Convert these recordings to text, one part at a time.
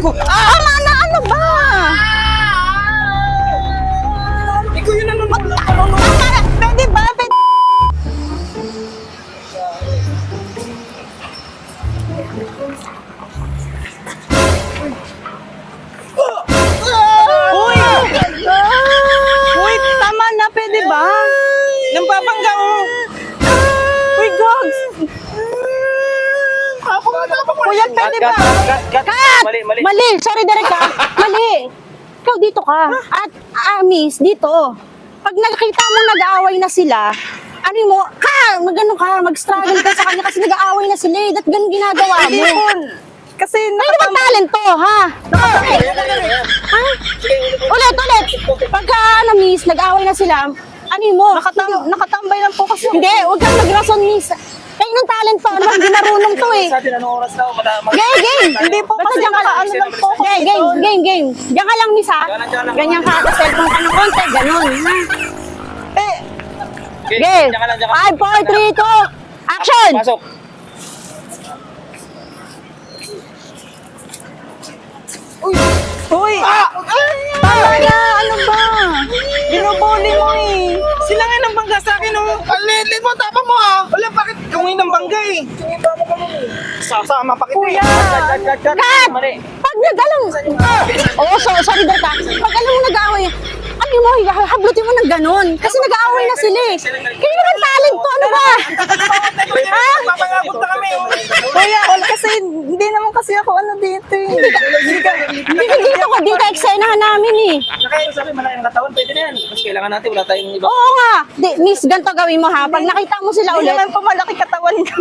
Ah, tama na, ano ba? Ikaw yun ano Tama na, pwede ba? Pwede. Uy! Kuya, pwede ba? cut! Mali, mali. Mali, sorry Derek ha. Mali. Ikaw dito ka. At ah, miss, dito. Pag nakita mo nag-aaway na sila, ano mo, ka, magano ka, mag-struggle ka sa kanya kasi nag-aaway na sila eh. Dapat ganun ginagawa mo. Hindi po. Kasi Ano ba talent to, ha? Ha? Ulit, ulit. Pagka, ano, miss, nag-aaway na sila, ano mo? nakatam nakatambay lang po kasi. Hindi, huwag kang mag-rason, miss. Talent ano ba, hindi marunong to eh. Sa atin, anong oras na? Mag- Game, game! Hindi po kasi diyan ka lang. po ako Game, game, game, game. Diyan ka lang, lang. Ganyan ka, tapos cellphone ka ng konti, ganun. Eh, Game! diyan ka lang, diyan ka lang. 5, 4, 3, 2, action! Pasok. Uy! Tama na! Ano ba? Binubuli mo eh. Sila nga nang bangga sa akin oh. Alilit mo, tapang mo ah. Bangga eh? Sasama pa kita. Kuya! Mali. Pag nag-alam, oo, so, sorry ha. Pag alam mo nag-aaway, ano mo, hablutin mo ng ganun. Kasi nag-aaway na sila eh. Kayo naman talent to, ano ba? Ha? Papangabot na kami oh. Kuya, wala kasi, hindi naman kasi ako ano dito eh. Hindi ka dito ka, dito eksenahan namin eh. Nakain sabi, malaki ang katawan, pwede na yan. Mas kailangan natin, wala tayong iba. Oo nga. Di, miss, ganito gawin mo ha. Pag nakita mo sila Hindi ulit, naman po malaki katawan ko.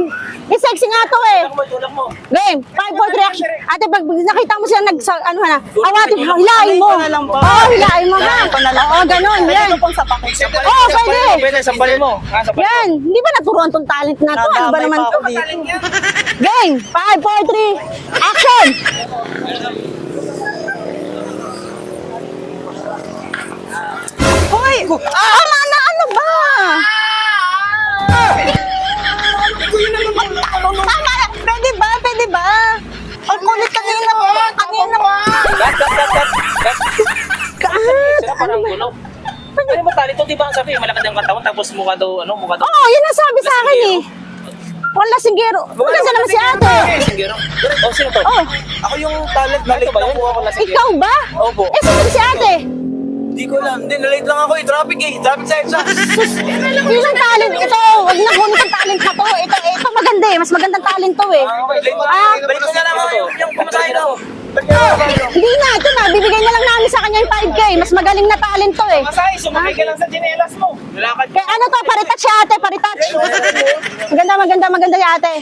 eh, sexy nga to eh. Tulak mo, tulak mo. Game, 5, 4, reaction. Ate, pag nakita mo sila nag, ano na, awatin, hilahin mo. Ko. Oo, hilahin mo ha. Ko. Oo, ganun, yan. ko. Oo, pwede. Pwede, sambalin mo. Ha, sambalin mo. Yan, hindi ba naturuan tong talent na to? Ano ba naman to? Game, 5, 4, 3, action! Hoy! Ah, tama na! Ano ba? Tama na! Pwede ba? Pwede ba? Ang kulit kanina po. Kanina cut. Cut. Sila parang gulo. Ano ba tali to? Di ba ang sabi, malaki ang katawan, tapos mukha daw, ano, mukha daw. Oo, yun ang sabi sa akin eh. Wala singgero. Maganda naman si ate. Singgero. Oh, sino to? Oh, Ako yung talent na Ito ba yun? Mukha ko na singgero. ikaw ba? Opo. Eh, sino si ate? Hindi ko alam. Hindi, nalate lang ako eh. Traffic eh. Traffic sa EDSA. Yun ang talent. Ito, wag na kunin ang talent na to. Ito, ito maganda eh. Mas magandang talent to eh. Ah, Balik ko na lang ako yung, pumasahin ko. hindi na. Ito na. Bibigay na lang sa kanya yung 5K. Mas magaling na talent to eh. Masay, sumakay ka lang sa chinelas mo. Lalakad. Kaya ano to, paritouch si ate, paritouch. Maganda, maganda, maganda si ate.